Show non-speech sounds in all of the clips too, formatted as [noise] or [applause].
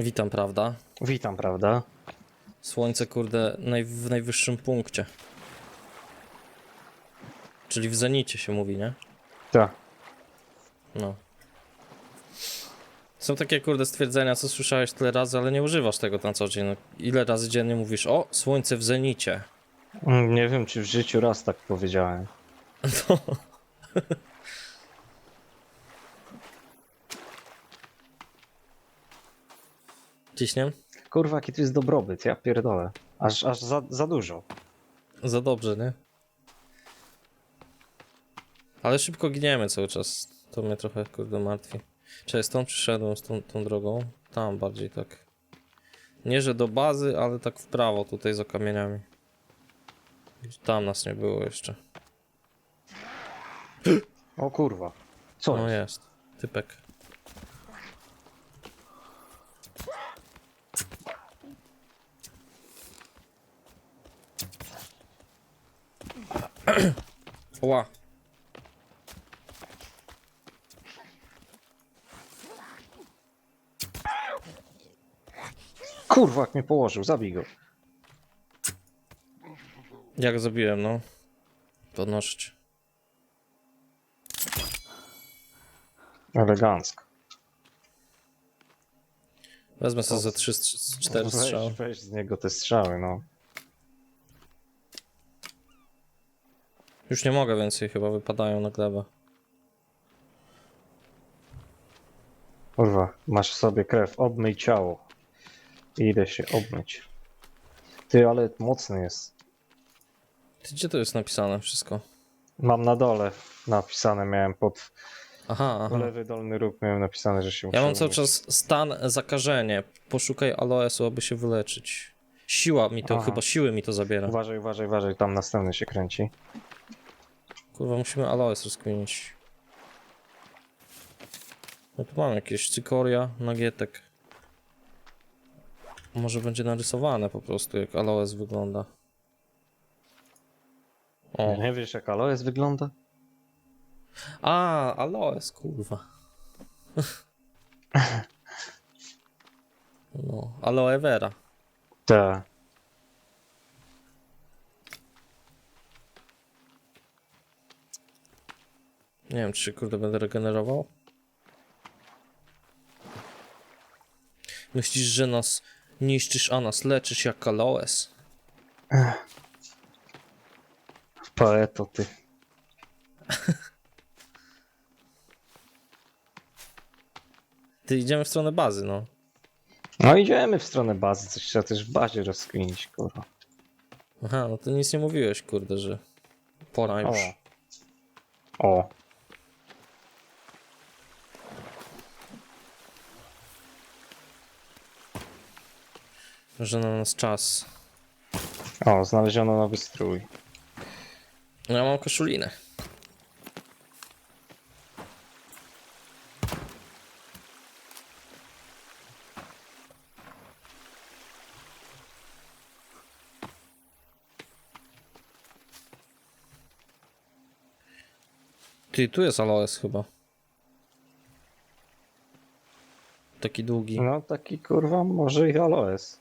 Witam, prawda? Witam, prawda? Słońce, kurde, naj, w najwyższym punkcie. Czyli w zenicie się mówi, nie? Tak. No. Są takie, kurde, stwierdzenia, co słyszałeś tyle razy, ale nie używasz tego na co dzień. No, ile razy dziennie mówisz, o, słońce w zenicie. Mm, Nie wiem, czy w życiu raz tak powiedziałem. [laughs] No. Ciśniem? Kurwa, jaki to jest dobrobyt, ja pierdolę. Aż, aż za, za dużo. Za dobrze, nie? Ale szybko giniemy cały czas. To mnie trochę kurde martwi. Czy stąd przyszedłem z tą, tą drogą? Tam bardziej tak. Nie, że do bazy, ale tak w prawo tutaj za kamieniami. Tam nas nie było jeszcze. O kurwa. Co No jest? jest. Typek. Ła. Kurwa, jak mnie położył, zabij go. Jak zabiłem, no. Podnoszę cię. Elegancko. Wezmę sobie O, za 3, 4 strzały. Weź, weź z niego te strzały, no. Już nie mogę więcej, chyba wypadają na glebę. Kurwa, masz w sobie krew, obmyj ciało. I Idę się obmyć. Ty, ale mocny jest. Ty, gdzie to jest napisane wszystko? Mam na dole napisane, miałem pod Aha, aha. lewy dolny róg, miałem napisane, że się Ja muszę mam cały umyć. czas stan zakażenie. Poszukaj aloesu, aby się wyleczyć. Siła mi to, Aha. chyba siły mi to zabiera. Uważaj, uważaj, uważaj, tam następny się kręci. Kurwa, musimy aloes rozkminić. No tu mam jakieś cykoria, nagietek. Może będzie narysowane po prostu, jak aloes wygląda. O. Nie wiesz jak aloes wygląda? A, aloes, kurwa. [laughs] No, aloe vera. Tak. Nie wiem, czy kurde będę regenerował. Myślisz, że nas niszczysz, a nas leczysz jak aloes? Poeto ty. [laughs] Ty idziemy w stronę bazy, no. No idziemy w stronę bazy, coś trzeba też w bazie rozkminić, kurwa. Aha, no to nic nie mówiłeś, kurde, że pora O. już. O. Że na nas czas. O, znaleziono nowy strój. No ja mam koszulinę. Ty, tu jest aloes chyba. Taki długi. No taki kurwa może i aloes.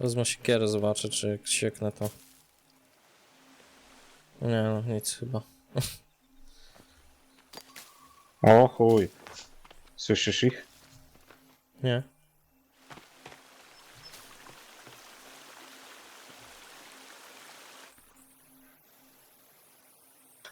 Wezmę siekierę, zobaczę czy jak sieknę to. Nie no, nic chyba. O chuj. Słyszysz ich? Nie.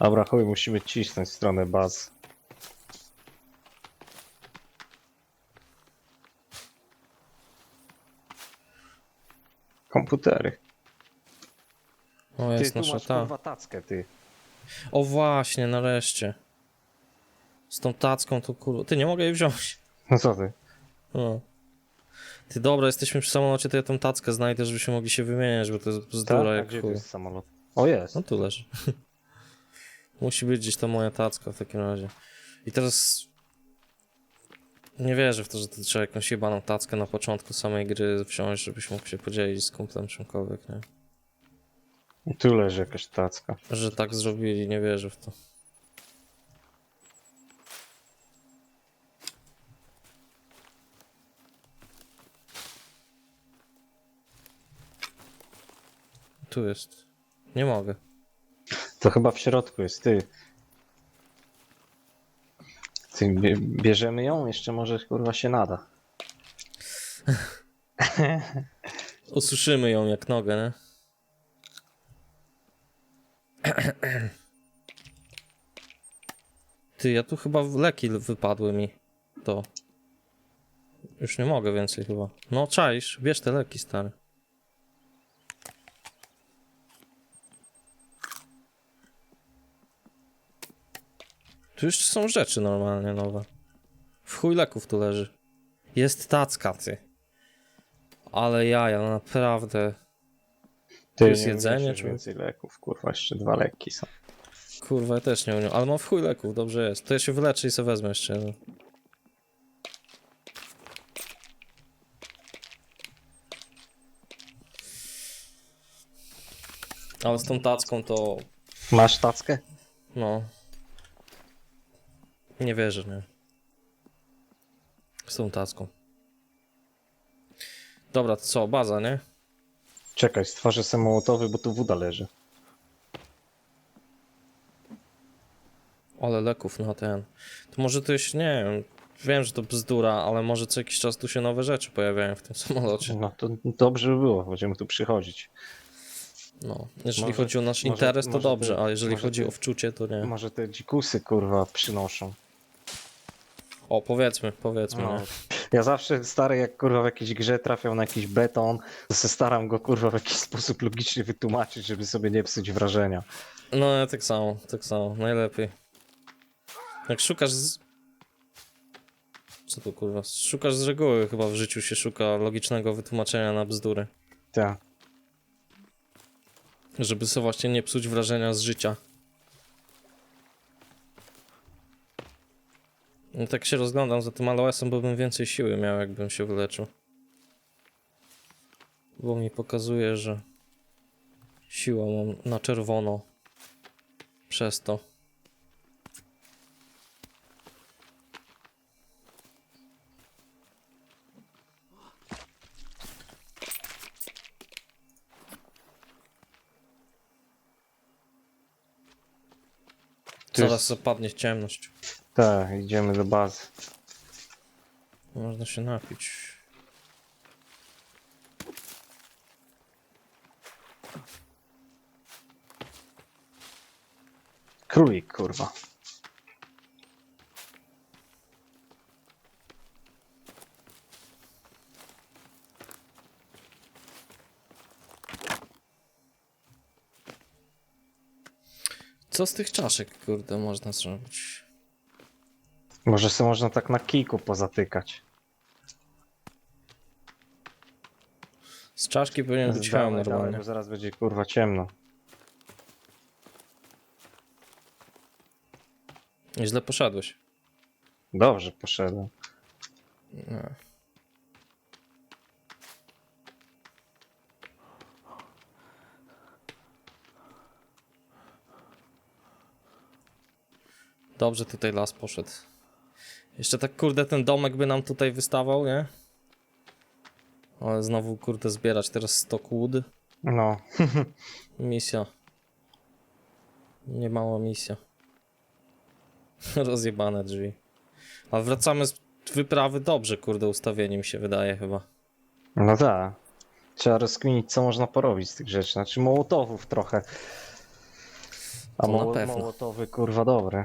Dobra, chuj, musimy cisnąć w stronę baz. Komputery. O, Ty jest tu nasza masz ta. kurwa tackę, ty. O właśnie, nareszcie. Z tą tacką to kurwa. Ty nie mogę jej wziąć. No co ty? O. Ty dobra, jesteśmy przy samolocie, to ja tą tackę znajdę, żebyśmy mogli się wymieniać, bo to jest bzdura Tak? A jak gdzie tu chuj. jest samolot? O jest. No tu leży. [laughs] Musi być gdzieś ta moja tacka w takim razie. I teraz... Nie wierzę w to, że to trzeba jakąś jebaną tackę na początku samej gry wziąć, żebyś mógł się podzielić z kumplem czymkolwiek, nie? I tu leży jakaś tacka. Że tak zrobili, nie wierzę w to. Tu jest. Nie mogę. To chyba w środku jest, ty. Bierzemy ją? Jeszcze może kurwa się nada. [laughs] Ususzymy ją jak nogę, nie? [clears throat] Ty, ja tu chyba leki wypadły mi. To. Już nie mogę więcej chyba. No czaisz, bierz te leki, stary. Tu jeszcze są rzeczy normalnie nowe. W chuj leków tu leży. Jest tacka, ty. Ale jaja, no naprawdę. Ty, jest nie jedzenie, czy- więcej leków, kurwa, jeszcze dwa leki są. Kurwa, ja też nie umiem. Ale mam w chuj leków, dobrze jest. To ja się wyleczę i sobie wezmę jeszcze jeden. Ale z tą tacką to... Masz tackę? No... Nie wierzę, nie. Z tą tacką. Dobra, to co? Baza, nie? Czekaj, stworzę sobie mołotowy, bo tu woda leży. Ale leków na ten. To może to już, nie wiem... Wiem, że to bzdura, ale może co jakiś czas tu się nowe rzeczy pojawiają w tym samolocie. No to dobrze by było, będziemy tu przychodzić. No, jeżeli Może- chodzi o nasz może- interes, to może dobrze, ty- a jeżeli może chodzi ty- o wczucie, to nie. Może te dzikusy, kurwa, przynoszą. O, powiedzmy, powiedzmy, No. nie? Ja zawsze stary, jak kurwa w jakiejś grze trafiał na jakiś beton, to se staram go kurwa w jakiś sposób logicznie wytłumaczyć, żeby sobie nie psuć wrażenia. No, ja tak samo, tak samo, najlepiej. Jak szukasz z... Co to kurwa? Szukasz z reguły, chyba w życiu się szuka logicznego wytłumaczenia na bzdury. Tak. Żeby sobie właśnie nie psuć wrażenia z życia. No tak się rozglądam za tym aloesem, bo bym więcej siły miał, jakbym się wyleczył. Bo mi pokazuje, że siła mam na czerwono. Przez to. Zaraz zapadnie ciemność. Tak, idziemy do bazy. Można się napić. Królik, kurwa. Co z tych czaszek, kurde, można zrobić? Może se można tak na kijku pozatykać. Z czaszki powinien być hełm dawaj, normalnie. bo zaraz będzie kurwa ciemno. Źle poszedłeś. Dobrze poszedłem. Nie. Dobrze tutaj las poszedł. Jeszcze tak kurde ten domek by nam tutaj wystawał, nie? Ale znowu kurde zbierać teraz stok wood. No, [laughs] Misja. Nie mała misja. [laughs] Rozjebane drzwi. Ale wracamy z wyprawy dobrze, kurde, ustawieni mi się wydaje chyba. no tak. Trzeba rozkminić, co można porobić z tych rzeczy. Znaczy mołotowów trochę. A To na moło- pewno. mołotowy kurwa dobre.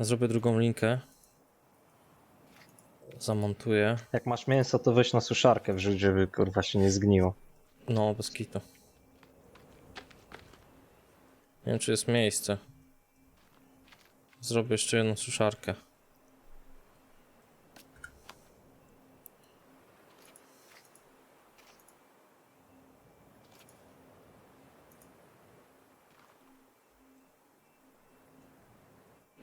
Zrobię drugą linkę. Zamontuję. Jak masz mięso, to weź na suszarkę wrzuć, żeby kurwa się nie zgniło. No, bez kitu. Nie wiem, czy jest miejsce. Zrobię jeszcze jedną suszarkę.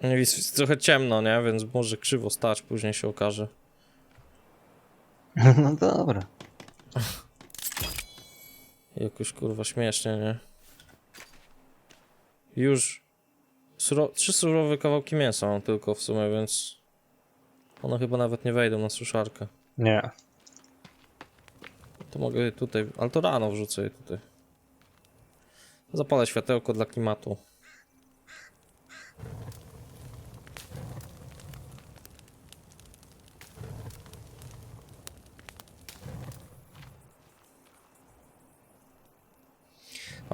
Jest trochę ciemno, nie? Więc może krzywo stać, później się okaże. [laughs] No dobra. Jakoś kurwa śmiesznie, nie? Już suro... trzy surowe kawałki mięsa mam tylko w sumie, więc one chyba nawet nie wejdą na suszarkę. Nie. To mogę je tutaj, ale to rano wrzucę je tutaj. Zapalę światełko dla klimatu.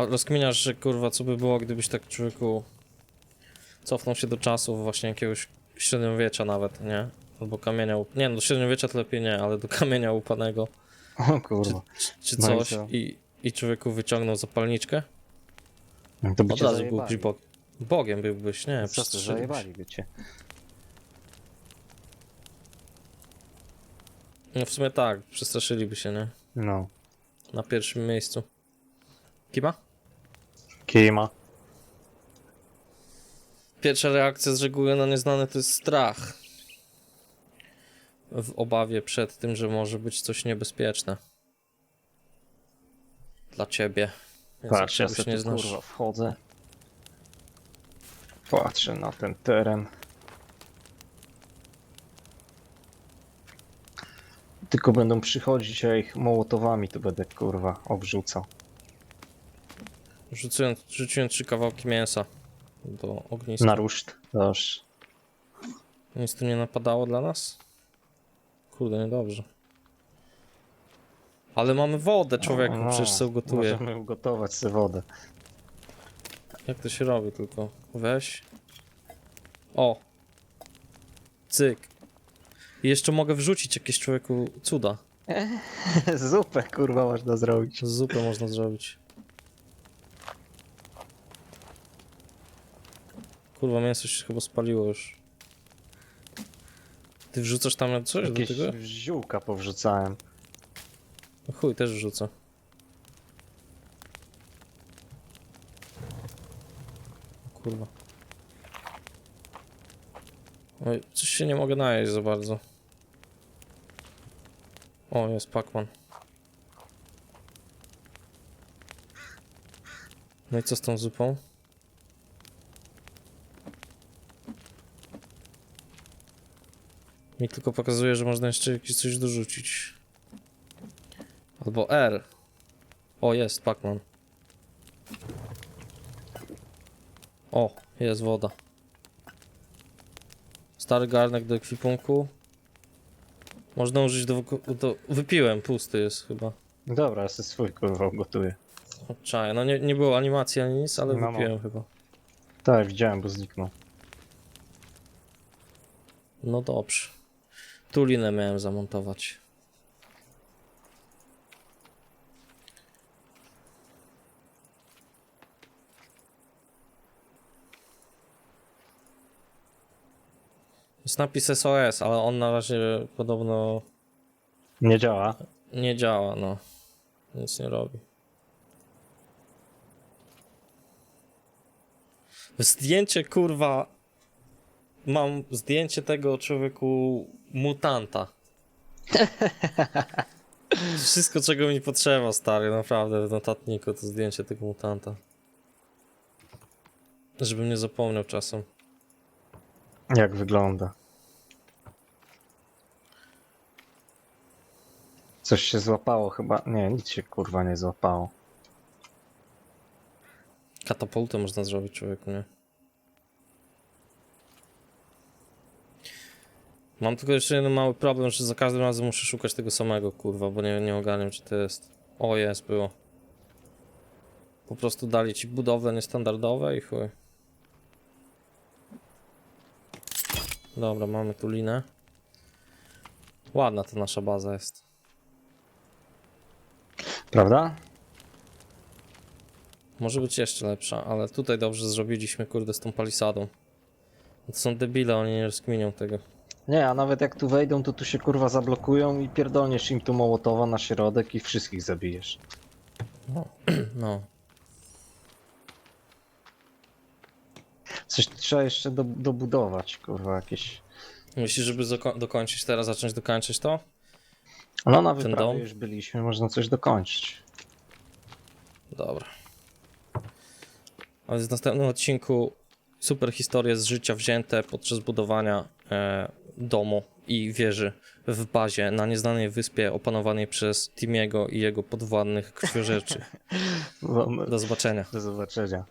Rozkminiasz, że kurwa, co by było, gdybyś tak człowieku cofnął się do czasów właśnie jakiegoś średniowiecza nawet, nie? Albo kamienia, up- nie no, do średniowiecza to lepiej nie, ale do kamienia upanego, O kurwa. czy No i coś co? i, i człowieku wyciągnął zapalniczkę, No To by od cię razu zajebali. byłbyś bog Bogiem byłbyś, nie, Co zajebaliby cię. No w sumie tak, przestraszyliby się, nie? No. Na pierwszym miejscu. Kiba? Kima. Pierwsza reakcja z reguły na nieznane to jest strach. W obawie przed tym, że może być coś niebezpieczne. Dla ciebie. Jak Patrz, ja sobie nie tu, znasz. kurwa wchodzę. Patrzę na ten teren. Tylko będą przychodzić, a ich mołotowami to będę kurwa obrzucał. Rzuciłem, rzuciłem trzy kawałki mięsa do ogniska. Na ruszt. Dobrze. Nic tu nie napadało dla nas? Kurde, niedobrze. Ale mamy wodę, człowieku, przecież sobie gotuję. Możemy ugotować sobie wodę. Jak to się robi tylko? Weź. O. Cyk. I jeszcze mogę wrzucić jakieś człowieku cuda. [laughs] Zupę kurwa można zrobić. Zupę można zrobić. Kurwa, mięso się chyba spaliło już. Ty wrzucasz tam coś do Jakieś tego? ziółka powrzucałem. No chuj, też wrzucę. Kurwa. Oj, coś się nie mogę najeść za bardzo. O, jest Pacman. No i co z tą zupą? Mi tylko pokazuje, że można jeszcze jakieś coś dorzucić. Albo R. O, jest Pacman. O, jest woda. Stary garnek do ekwipunku. Można użyć do, do... Wypiłem, pusty jest chyba. Dobra, ja sobie swój kurwa ugotuję. Czaję. No nie, nie było animacji ani nic, ale No, no. wypiłem chyba. Tak, widziałem, bo zniknął. No dobrze. Tu linę miałem zamontować. Jest napis SOS, ale on na razie podobno Nie działa. nie działa, no. Nic nie robi. Zdjęcie, kurwa. Mam zdjęcie tego człowieku mutanta. [laughs] Wszystko, czego mi potrzeba, stary, naprawdę, w notatniku to zdjęcie tego mutanta. Żebym nie zapomniał czasem. Jak wygląda? Coś się złapało chyba. Nie, nic się kurwa nie złapało. Katapultę można zrobić, człowieku, nie? Mam tylko jeszcze jeden mały problem, że za każdym razem muszę szukać tego samego, kurwa, bo nie, nie ogarniam, czy to jest. O, jest, było. Po prostu dali ci budowle niestandardowe i chuj. Dobra, mamy tu linę. Ładna ta nasza baza jest. Prawda? Może być jeszcze lepsza, ale tutaj dobrze zrobiliśmy, kurde, z tą palisadą. To są debile, oni nie rozkminią tego. Nie, a nawet jak tu wejdą, to tu się kurwa zablokują i pierdolniesz im tu mołotowa na środek i wszystkich zabijesz. No. [clears throat] Coś trzeba jeszcze do, dobudować, kurwa, jakieś. Myślisz, żeby dokończyć teraz, zacząć dokończyć to? No na Ten wyprawie dom? już byliśmy, można coś dokończyć. Dobra. Ale w następnym odcinku super historie z życia wzięte podczas budowania e, domu i wieży w bazie na nieznanej wyspie opanowanej przez Timiego i jego podwładnych krwiożerczy. [laughs] Do zobaczenia. do zobaczenia.